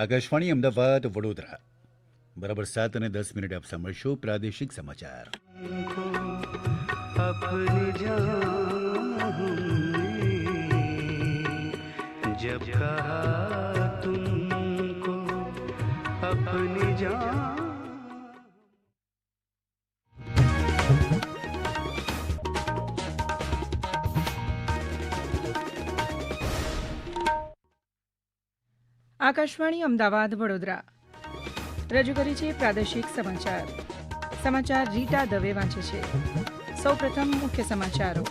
આકાશવાણી અમદાવાદ વડોદરા. બરાબર સાત અને દસ મિનિટ આપ સાંભળશો પ્રાદેશિક સમાચાર. જબ કહા આકાશવાણી અમદાવાદ, વડોદરા. રજૂ કરી છે પ્રાદેશિક સમાચાર. સમાચાર રીટા દવે વાંચે છે. સૌપ્રથમ મુખ્ય સમાચારો.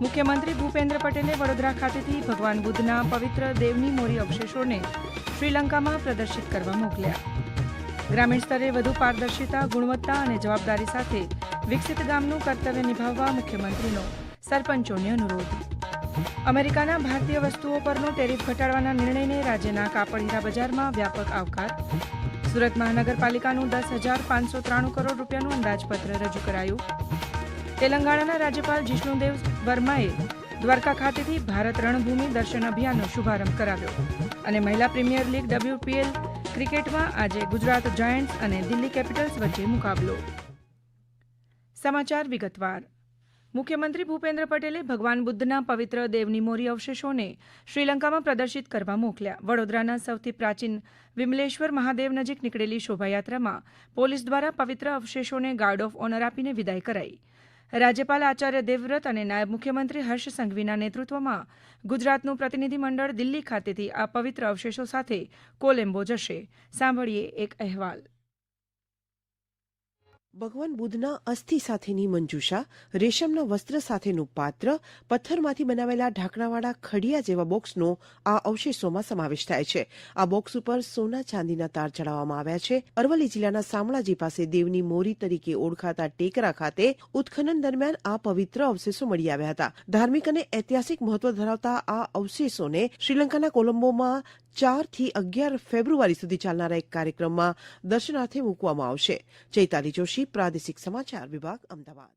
મુખ્યમંત્રી ભૂપેન્દ્ર પટેલે વડોદરા ખાતેથી ભગવાન બુદ્ધના પવિત્ર દેવની મોરી અવશેષોને શ્રીલંકામાં પ્રદર્શિત કરવા મોકલ્યા. ગ્રામીણ સ્તરે વધુ પારદર્શિતા, ગુણવત્તા અને જવાબદારી સાથે વિકસિત ગામનું કર્તવ્ય નિભાવવા મુખ્યમંત્રીનો સરપંચોને અનુરોધ. અમેરિકાના ભારતીય વસ્તુઓ પરનો ટેરિફ ઘટાડવાના નિર્ણયને રાજ્યના કાપડ હીરા બજારમાં વ્યાપક આવકાર. સુરત મહાનગરપાલિકાનું દસ હજાર પાંચસો ત્રાણું કરોડ રૂપિયાનું અંદાજપત્ર રજૂ કરાયું. તેલંગાણાના રાજ્યપાલ જિષ્ણુદેવ વર્માએ દ્વારકા ખાતેથી ભારત રણભૂમિ દર્શન અભિયાનનો શુભારંભ કરાવ્યો અને મહિલા પ્રીમિયર લીગ ડબ્લ્યુપીએલ ક્રિકેટમાં આજે ગુજરાત જાયન્ટ્સ અને દિલ્હી કેપિટલ્સ વચ્ચે મુકાબલો. સમાચાર વિગતવાર. મુખ્યમંત્રી ભૂપેન્દ્ર પટેલે ભગવાન બુદ્ધના પવિત્ર દેવની મોરી અવશેષોને શ્રીલંકામાં પ્રદર્શિત કરવા મોકલ્યા. વડોદરાના સૌથી પ્રાચીન વિમલેશ્વર મહાદેવ નજીક નીકળેલી શોભાયાત્રામાં પોલીસ દ્વારા પવિત્ર અવશેષોને ગાર્ડ ઓફ ઓનર આપીને વિદાય કરાઈ. રાજ્યપાલ આચાર્ય દેવવ્રત અને નાયબ મુખ્યમંત્રી હર્ષ સંઘવીના નેતૃત્વમાં ગુજરાતનું પ્રતિનિધિમંડળ દિલ્હી ખાતેથી આ પવિત્ર અવશેષો સાથે કોલેમ્બો જશે. સાંભળીએ એક અહેવાલ. ભગવાન બુદ્ધના અસ્થિ સાથેની મંજુષા, રેશમના વસ્ત્ર સાથેનું પાત્ર, પથ્થરમાંથી બનાવેલા ઢાંકણાવાળા ખડિયા જેવા બોક્સનો આ અવશેષોમાં સમાવેશ થાય છે. આ બોક્સ ઉપર સોના ચાંદીના તાર ચડાવવામાં આવ્યા છે. અરવલ્લી જિલ્લાના શામળાજી પાસે દેવની મોરી તરીકે ઓળખાતા ટેકરા ખાતે ઉત્ખનન દરમિયાન આ પવિત્ર અવશેષો મળી આવ્યા હતા. ધાર્મિક અને ઐતિહાસિક મહત્વ ધરાવતા આ અવશેષોને શ્રીલંકાના કોલંબોમાં ચારથી અગિયાર ફેબ્રુઆરી સુધી ચાલનારા એક કાર્યક્રમમાં દર્શનાર્થે મૂકવામાં આવશે. ચૈતાલી જોશી, પ્રાદેશિક સમાચાર વિભાગ, અમદાવાદ.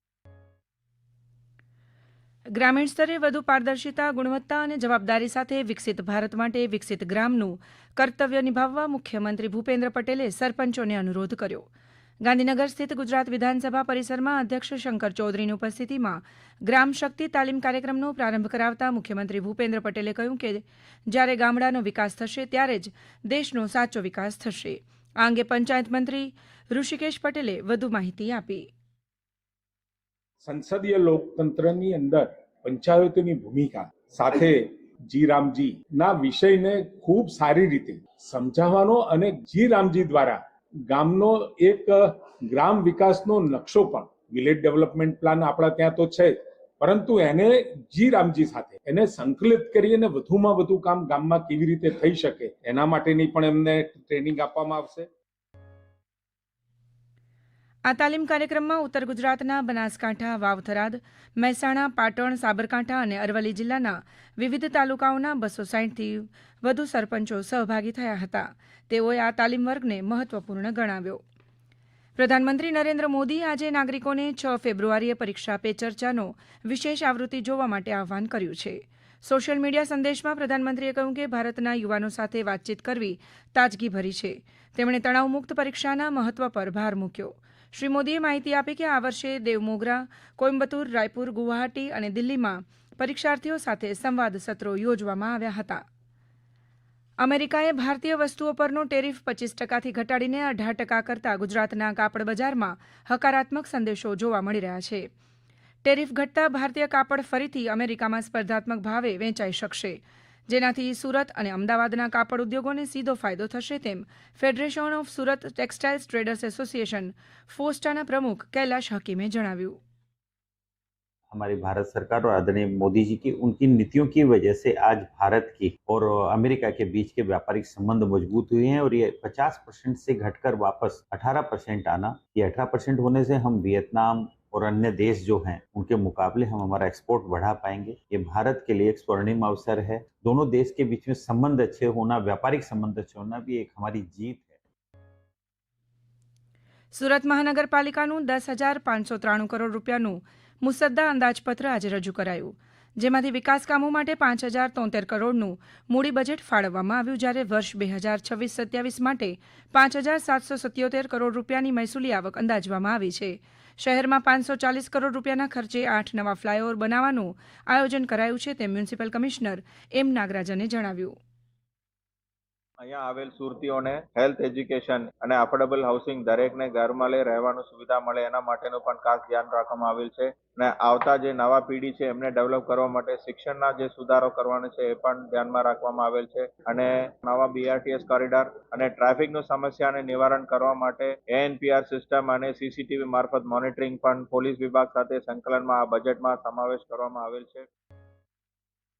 ગ્રામીણ સ્તરે વધુ પારદર્શિતા, ગુણવત્તા અને જવાબદારી સાથે વિકસિત ભારત માટે વિકસિત ગ્રામનું કર્તવ્ય નિભાવવા મુખ્યમંત્રી ભૂપેન્દ્ર પટેલે સરપંચોને અનુરોધ કર્યો. ગાંધીનગર સ્થિત ગુજરાત વિધાનસભા પરિસરમાં અધ્યક્ષ શંકર ચૌધરીની ઉપસ્થિતિમાં ગ્રામ શક્તિ તાલીમ કાર્યક્રમનો પ્રારંભ કરાવતા મુખ્યમંત્રી ભૂપેન્દ્ર પટેલે કહ્યું કે જ્યારે ગામડાનો વિકાસ થશે, ત્યારે જ દેશનો સાચો વિકાસ થશે. આ અંગે પંચાયત મંત્રી ઋષિકેશ પટેલે વધુ માહિતી આપી. સંસદીય લોકતંત્રની અંદર પંચાયતોની ભૂમિકા સાથે જી રામજી ના વિષયને ખૂબ સારી રીતે સમજાવવાનો અને જી રામજી દ્વારા ગામનો એક ગ્રામ વિકાસનો નકશો પણ, વિલેજ ડેવલપમેન્ટ પ્લાન આપણા ત્યાં તો છે જ. પરંતુ એને જી રામજી સાથે, એને સંકલિત કરી અને વધુમાં વધુ કામ ગામમાં કેવી રીતે થઈ શકે, એના માટેની પણ એમને ટ્રેનિંગ આપવામાં આવશે આ તાલીમ કાર્યક્રમમાં ઉત્તર ગુજરાતના બનાસકાંઠા, વાવથરાદ, મહેસાણા, પાટણ, સાબરકાંઠા અને અરવલ્લી જિલ્લાના વિવિધ તાલુકાઓના બસો સાહીઠથી વધુ સરપંચો સહભાગી થયા હતા. તેઓએ આ તાલીમ વર્ગને મહત્વપૂર્ણ ગણાવ્યો. પ્રધાનમંત્રી નરેન્દ્ર મોદી આજે નાગરિકોને છ ફેબ્રુઆરીએ પરીક્ષા પે ચર્ચાનો વિશેષ આવૃત્તિ જોવા માટે આહવાન કર્યું છે. સોશિયલ મીડિયા સંદેશમાં પ્રધાનમંત્રીએ કહ્યું કે ભારતના યુવાનો સાથે વાતચીત કરવી તાજગી ભરી છે. તેમણે તણાવમુક્ત પરીક્ષાના મહત્વ પર ભાર મૂક્યો. શ્રી મોદીએ માહિતી આપી કે આ વર્ષે દેવમોગરા, કોઇમ્બતુર, રાયપુર, ગુવાહાટી અને દિલ્હીમાં પરીક્ષાર્થીઓ સાથે સંવાદ સત્રો યોજવામાં આવ્યા હતા. અમેરિકાએ ભારતીય વસ્તુઓ પરનો ટેરિફ પચીસ ટકાથી ઘટાડીને અઢાર ટકા કરતા ગુજરાતના કાપડ બજારમાં હકારાત્મક સંદેશો જોવા મળી રહ્યા છે. ટેરિફ ઘટતા ભારતીય કાપડ ફરીથી અમેરિકામાં સ્પર્ધાત્મક ભાવે વેચાઈ શકશે. જેનાથી સુરત અને અમદાવાદના કાપડ ઉદ્યોગોને સીધો ફાયદો થશે તેમ federation of Surat textiles traders association ફોસ્ટાના પ્રમુખ કૈલાશ હકીમે જણાવ્યું हमारी भारत सरकार और आदरणीय मोदी जी की उनकी नीतियों की वजह से आज भारत की और अमेरिका के बीच के व्यापारिक संबंध मजबूत हुए हैं और ये 50 परसेंट से घटकर वापस 18 परसेंट आना ये 18 परसेंट होने से हम वियतनाम और अन्य देश जो हैं उनके मुकाबले हम हमारा एक्सपोर्ट बढ़ा पाएंगे ये भारत के लिए एक स्वर्णिम अवसर है दोनों देश के बीच में संबंध अच्छे होना व्यापारिक संबंध अच्छे होना भी एक हमारी जीत है સુરત મહાનગરપાલિકાનું દસ હજાર પાંચસો ત્રાણું કરોડ રૂપિયાનું મુસદ્દા અંદાજપત્ર આજે રજૂ કરાયું જેમાંથી વિકાસ કામો માટે પાંચ હજાર તોતેર કરોડનું મૂડી બજેટ ફાળવવામાં આવ્યું જ્યારે વર્ષ બે હજાર છવ્વીસ સત્યાવીસ માટે પાંચ હજાર સાતસો સત્યોતેર કરોડ રૂપિયાની મહેસૂલી આવક અંદાજવામાં આવી છે શહેરમાં પાંચસો ચાલીસ કરોડ રૂપિયાના ખર્ચે આઠ નવા ફ્લાયઓવર બનાવવાનું આયોજન કરાયું છે તેમ મ્યુનિસિપલ કમિશનર એમ નાગરાજને જણાવ્યું. અહીંયા આવેલ સુરતીઓને હેલ્થ એજ્યુકેશન અને અફોર્ડેબલ હાઉસિંગ દરેકને ઘરમાં લઈ રહેવાનું સુવિધા મળે એના માટેનું પણ ખાસ ધ્યાન રાખવામાં આવેલ છે અને આવતા જે નવા પેઢી છે એમને ડેવલપ કરવા માટે શિક્ષણના જે સુધારો કરવાનો છે એ પણ ધ્યાનમાં રાખવામાં આવેલ છે અને નવા બીઆરટીએસ કોરિડોર અને ટ્રાફિકનું સમસ્યાને નિવારણ કરવા માટે એએનપીઆર સિસ્ટમ અને સીસીટીવી મારફત મોનિટરિંગ પણ પોલીસ વિભાગ સાથે સંકલનમાં આ બજેટમાં સમાવેશ કરવામાં આવેલ છે.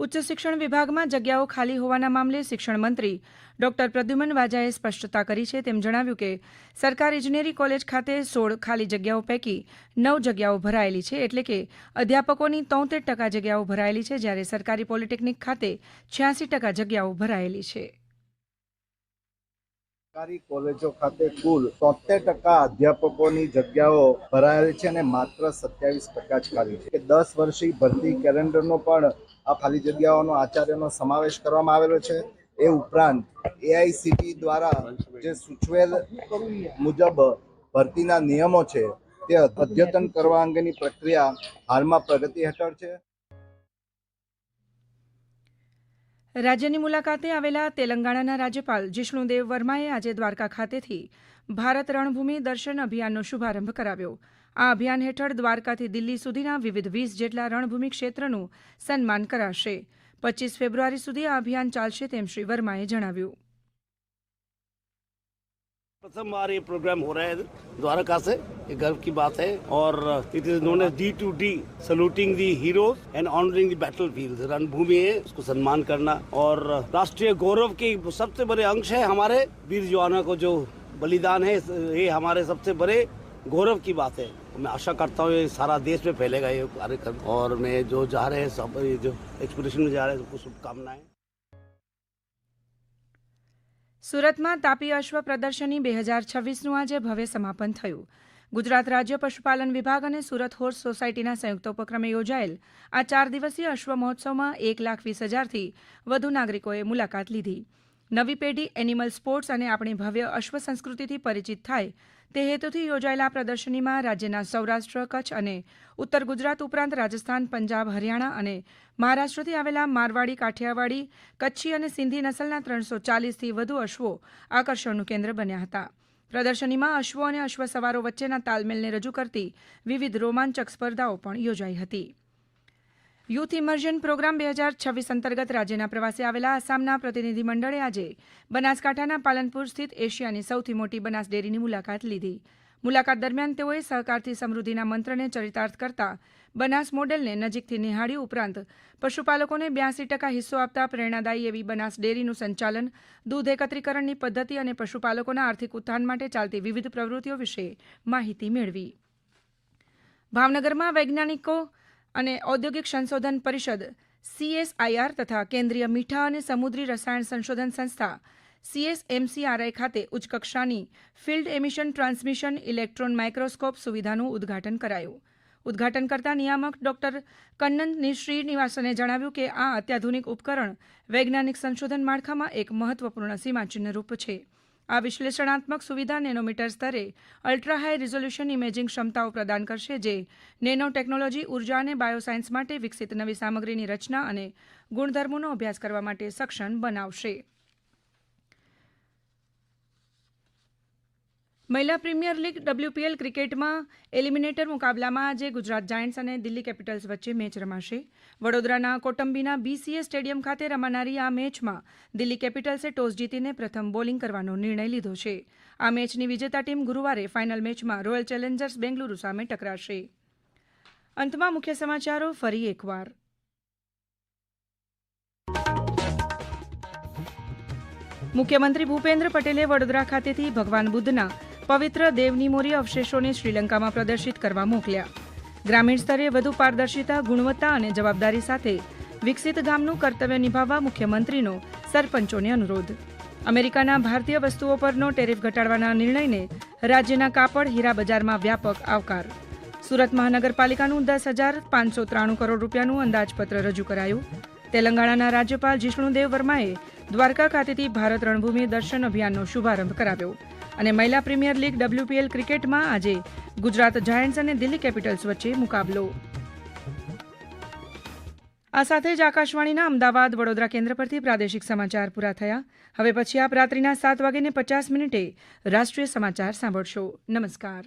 ઉચ્ચ શિક્ષણ વિભાગમાં જગ્યાઓ ખાલી હોવાના મામલે શિક્ષણ મંત્રી ડોક્ટર પ્રદ્યુમન વાજાએ સ્પષ્ટતા કરી છે તેમ જણાવ્યું કે સરકાર ઇજનેરી કોલેજ ખાતે સોળ ખાલી જગ્યાઓ પૈકી નવ જગ્યાઓ ભરાયેલી છે એટલે કે અધ્યાપકોની તોતેર ટકા જગ્યાઓ ભરાયેલી છે જ્યારે સરકારી પોલિટેકનિક ખાતે છ્યાસી ટકા જગ્યાઓ ભરાયેલી છે. સરકારી કોલેજો ખાતે કુલ તોતેર ટકા અધ્યાપકોની જગ્યાઓ ભરાયેલી છે અને માત્ર સત્યાવીસ ટકા જ ખાલી છે. દસ વર્ષી ભરતી કેલેન્ડરનો પણ આ ખાલી જગ્યાઓનો, આચાર્યનો સમાવેશ કરવામાં આવેલો છે. એ ઉપરાંત એઆઈસીટી દ્વારા જે સૂચવેલ મુજબ ભરતીના નિયમો છે, તે અદ્યતન કરવા અંગેની પ્રક્રિયા હાલમાં પ્રગતિ હેઠળ છે. રાજ્યની મુલાકાતે આવેલા તેલંગાણાના રાજ્યપાલ જિષ્ણુદેવ વર્માએ આજે દ્વારકા ખાતેથી ભારત રણભૂમિ દર્શન અભિયાનનો શુભારંભ કરાવ્યો. આ અભિયાન હેઠળ દ્વારકાથી દિલ્હી સુધીના વિવિધ વીસ જેટલા રણભૂમિ ક્ષેત્રનું સન્માન કરાશે. પચીસ ફેબ્રુઆરી સુધી આ અભિયાન ચાલશે તેમ શ્રી વર્માએ જણાવ્યું. प्रथम बार ये प्रोग्राम हो रहा है द्वारका से। ये गर्व की बात है। और it is known as D to D saluting the heroes and honouring the battle field रणभूमि है, उसको सम्मान करना। और राष्ट्रीय गौरव के सबसे बड़े अंश है हमारे वीर जवानों को जो बलिदान है, ये हमारे सबसे बड़े गौरव की बात है। मैं आशा करता हूँ ये सारा देश में फैलेगा ये कार्यक्रम। और मैं जो जा रहे हैं, सब ये जो एक्सपीडिशन में जा रहे हैं सबको शुभकामनाएँ। સુરતમાં તાપી અશ્વ પ્રદર્શની બે હજાર છવ્વીસનું આજે ભવ્ય સમાપન થયું. ગુજરાત રાજ્ય પશુપાલન વિભાગ અને સુરત હોર્સ સોસાયટીના સંયુક્ત ઉપક્રમે યોજાયેલ આ ચાર દિવસીય અશ્વ મહોત્સવમાં એક લાખ વીસ હજારથી વધુ નાગરિકોએ મુલાકાત લીધી. નવી પેઢી એનિમલ સ્પોર્ટ્સ અને આપણી ભવ્ય અશ્વ સંસ્કૃતિથી પરિચિત થાય તે હેતુથી યોજાયેલા પ્રદર્શનીમાં રાજ્યના સૌરાષ્ટ્ર, કચ્છ અને ઉત્તર ગુજરાત ઉપરાંત રાજસ્થાન, પંજાબ, હરિયાણા અને મહારાષ્ટ્રથી આવેલા મારવાડી, કાઠિયાવાડી, કચ્છી અને સિંધી નસલના ત્રણસો ચાલીસથી વધુ અશ્વો આકર્ષણનું કેન્દ્ર બન્યા હતા. પ્રદર્શનીમાં અશ્વો અને અશ્વ સવારો વચ્ચેના તાલમેલને રજૂ કરતી વિવિધ રોમાંચક સ્પર્ધાઓ પણ યોજાઈ હતી. યુથ ઇમર્જન પ્રોગ્રામ બે હજાર છવ્વીસ અંતર્ગત રાજ્યના પ્રવાસે આવેલા આસામના પ્રતિનિધિ મંડળે આજે બનાસકાંઠાના પાલનપુર સ્થિત એશિયાની સૌથી મોટી બનાસ ડેરીની મુલાકાત લીધી. મુલાકાત દરમિયાન તેઓએ સહકારથી સમૃદ્ધિના મંત્રને ચરિતાર્થ કરતા બનાસ મોડેલને નજીકથી નિહાળ્યું ઉપરાંત પશુપાલકોને બ્યાસી ટકા હિસ્સો આપતા પ્રેરણાદાયી એવી બનાસ ડેરીનું સંચાલન, દૂધ એકત્રીકરણની પદ્ધતિ અને પશુપાલકોના આર્થિક ઉત્થાન માટે ચાલતી વિવિધ પ્રવૃત્તિઓ વિશે માહિતી મેળવી. ભાવનગરમાં વૈજ્ઞાનિકો અને ઔદ્યોગિક સંશોધન પરિષદ, સીએસઆઈઆર તથા કેન્દ્રીય મીઠા અને સમુદ્રી રસાયણ સંશોધન સંસ્થા, સીએસએમસીઆરઆઈ ખાતે ઉચ્ચકક્ષાની field emission transmission electron microscope સુવિધાનું ઉદ્ઘાટન કરાયું. ઉદ્ઘાટન કરતા નિયામક ડોક્ટર કન્નન શ્રીનિવાસને જણાવ્યું કે આ અત્યાધુનિક ઉપકરણ વૈજ્ઞાનિક સંશોધન માળખામાં એક મહત્વપૂર્ણ સીમાચિહ્નરૂપ છે. આ વિશ્લેષણાત્મક સુવિધા નેનોમીટર સ્તરે અલ્ટ્રા હાઈ રિઝોલ્યુશન ઇમેજિંગ ક્ષમતાઓ પ્રદાન કરશે, જે નેનો ટેકનોલોજી ઊર્જા અને બાયોસાયન્સ માટે વિકસિત નવી સામગ્રીની રચના અને ગુણધર્મોનો અભ્યાસ કરવા માટે સક્ષમ બનાવશે. મહિલા પ્રીમિયર લીગ ડબલ્યુપીએલ ક્રિકેટમાં એલિમિનેટર મુકાબલામાં આજે ગુજરાત જાયન્ટ્સ અને દિલ્હી કેપિટલ્સ વચ્ચે મેચ રમાશે. વડોદરાના કોટંબીના બીસીએ સ્ટેડિયમ ખાતે રમાનારી આ મેચમાં દિલ્હી કેપિટલ્સે ટોસ જીતીને પ્રથમ બોલિંગ કરવાનો નિર્ણય લીધો છે. આ મેચની વિજેતા ટીમ ગુરુવારે ફાઇનલ મેચમાં રોયલ ચેલેન્જર્સ બેંગલુરુ સામે ટકરાશે. અંતમાં મુખ્ય સમાચારો ફરી એકવાર. મુખ્યમંત્રી ભૂપેન્દ્ર પટેલે વડોદરા ખાતેથી ભગવાન બુદ્ધના પવિત્ર દેવનીમોરી અવશેષોને શ્રીલંકામાં પ્રદર્શિત કરવા મોકલ્યા. ગ્રામીણ સ્તરે વધુ પારદર્શિતા, ગુણવત્તા અને જવાબદારી સાથે વિકસિત ગામનું કર્તવ્ય નિભાવવા મુખ્યમંત્રીનો સરપંચોને અનુરોધ. અમેરિકાના ભારતીય વસ્તુઓ પરનો ટેરિફ ઘટાડવાના નિર્ણયને રાજ્યના કાપડ હીરા બજારમાં વ્યાપક આવકાર. સુરત મહાનગરપાલિકાનું દસ હજાર પાંચસો ત્રાણું કરોડ રૂપિયાનું અંદાજપત્ર રજૂ કરાયું. તેલંગાણાના રાજ્યપાલ જિષ્ણુદેવ વર્માએ દ્વારકા ખાતેથી ભારત રણભૂમિ દર્શન અભિયાનનો શુભારંભ કરાવ્યો અને મહિલા પ્રીમિયર લીગ ડબ્લ્યુપીએલ ક્રિકેટમાં આજે ગુજરાત જાયન્ટ્સ અને દિલ્હી કેપિટલ્સ વચ્ચે મુકાબલો. આ સાથે જ આકાશવાણીના અમદાવાદ વડોદરા કેન્દ્ર પરથી પ્રાદેશિક સમાચાર પૂરા થયા. હવે પછી આપ રાત્રિના સાત વાગ્યે પચાસ મિનિટે રાષ્ટ્રીય સમાચાર સાંભળશો. નમસ્કાર.